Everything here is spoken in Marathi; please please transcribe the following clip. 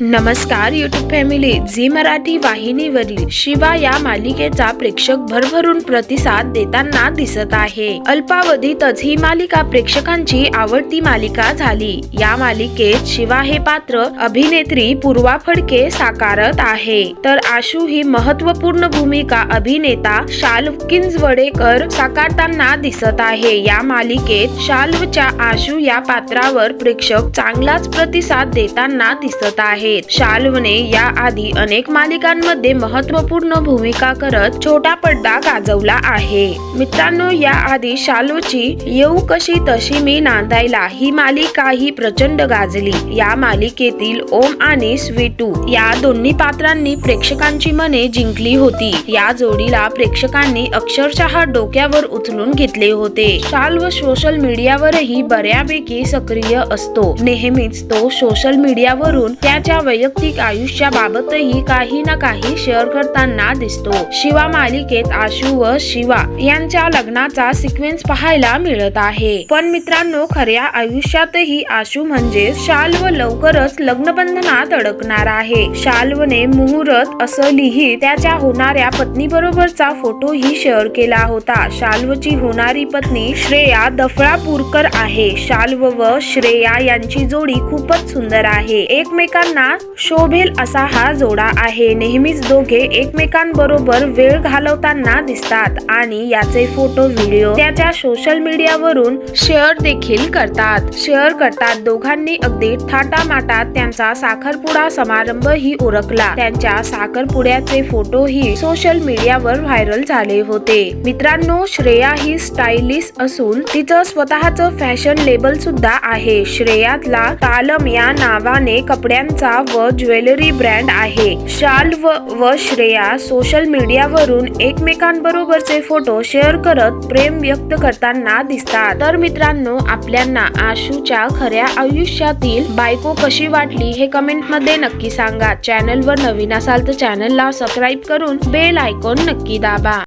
नमस्कार युट्यूब फॅमिली झी मराठी वाहिनीवरील शिवा या मालिकेचा प्रेक्षक भरभरून प्रतिसाद देताना दिसत आहे. अल्पावधीतच ही मालिका प्रेक्षकांची आवडती मालिका झाली. या मालिकेत शिवा हे पात्र अभिनेत्री पूर्वा फडके साकारत आहे. तर आशू ही महत्त्वपूर्ण भूमिका अभिनेता शाल्व किंजवडेकर साकारताना दिसत आहे. या मालिकेत शाल्वच्या आशू या पात्रावर प्रेक्षक चांगलाच प्रतिसाद देताना दिसत आहे. आहेत. शाल्वने या आधी अनेक मालिकांमध्ये महत्त्वपूर्ण भूमिका करत छोटा पडदा गाजवला आहे. मित्रांनो या आधी शाल्वची येऊ कशी तशी मी नांदायला ही मालिका ही प्रचंड गाजली. या मालिकेतील ओम आणि स्वीटू या दोन्ही पात्रांनी प्रेक्षकांची मने जिंकली होती. या जोडीला प्रेक्षकांनी अक्षरशः डोक्यावर उचलून घेतले होते. शाल्व सोशल मीडियावरही बऱ्यापैकी सक्रिय असतो. नेहमीच तो सोशल मीडियावरून त्याच्या वैयक्तिक आयुष्याबाबतही काही ना काही शेअर करताना दिसतो. शिवा मालिकेत आशू व शिवा यांच्या लग्नाचा सिक्वेन्स पाहायला मिळत आहे. पण मित्रांनो खऱ्या आयुष्यातही आशू म्हणजे शाल्व लवकरच लग्नबंधनात अडकणार आहे. शाल्वने मुहूर्त असं लिहित त्याच्या होणाऱ्या पत्नी बरोबरचा फोटोही शेअर केला होता. शाल्वची होणारी पत्नी श्रेया दफळापूरकर आहे. शाल्व व श्रेया यांची जोडी खूपच सुंदर आहे. एकमेकांना शोभेल असा हा जोडा आहे. नेहमीच दोघे एकमेकांबरोबर वेळ घालवताना दिसतात आणि याचे फोटो व्हिडिओ त्याच्या सोशल मीडियावरून शेअर देखील करतात. शेअर करतात. दोघांनी अगदी थाटामाटात त्यांचा साखरपुडा समारंभ ही ओळखला त्यांच्या साखरपुड्याचे फोटोही सोशल मीडियावर व्हायरल झाले होते. मित्रांनो श्रेया ही स्टायलिश असून तिचं स्वतःचं फॅशन लेबल सुद्धा आहे. श्रेयातला तालम या नावाने कपड्यांचा व ज्वेलरी ब्रँड आहे. शाल व श्रेया सोशल मीडियावरून एकमेकांबरोबरचे फोटो शेअर करत प्रेम व्यक्त करताना दिसतात. तर मित्रांनो आपल्यांना आशूच्या खऱ्या आयुष्यातील बायको कशी वाटली हे कमेंटमध्ये नक्की सांगा. चॅनल वर नवीन असाल तर चॅनलला सबस्क्राईब करून बेल आयकॉन नक्की दाबा.